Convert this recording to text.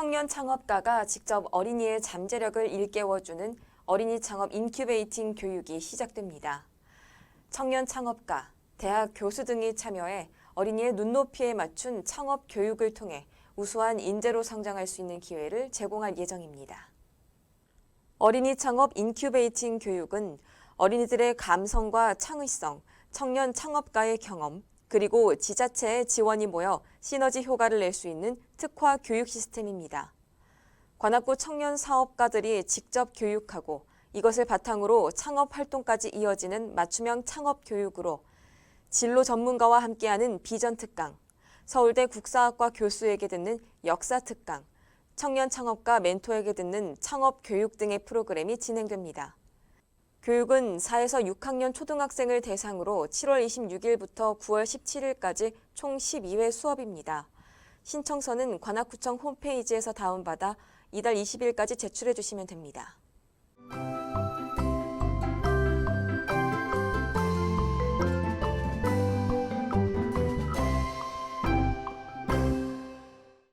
청년 창업가가 직접 어린이의 잠재력을 일깨워주는 어린이 창업 인큐베이팅 교육이 시작됩니다. 청년 창업가, 대학 교수 등이 참여해 어린이의 눈높이에 맞춘 창업 교육을 통해 우수한 인재로 성장할 수 있는 기회를 제공할 예정입니다. 어린이 창업 인큐베이팅 교육은 어린이들의 감성과 창의성, 청년 창업가의 경험, 그리고 지자체의 지원이 모여 시너지 효과를 낼 수 있는 특화 교육 시스템입니다. 관악구 청년 사업가들이 직접 교육하고 이것을 바탕으로 창업 활동까지 이어지는 맞춤형 창업 교육으로 진로 전문가와 함께하는 비전 특강, 서울대 국사학과 교수에게 듣는 역사 특강, 청년 창업가 멘토에게 듣는 창업 교육 등의 프로그램이 진행됩니다. 교육은 4에서 6학년 초등학생을 대상으로 7월 26일부터 9월 17일까지 총 12회 수업입니다. 신청서는 관악구청 홈페이지에서 다운받아 이달 20일까지 제출해 주시면 됩니다.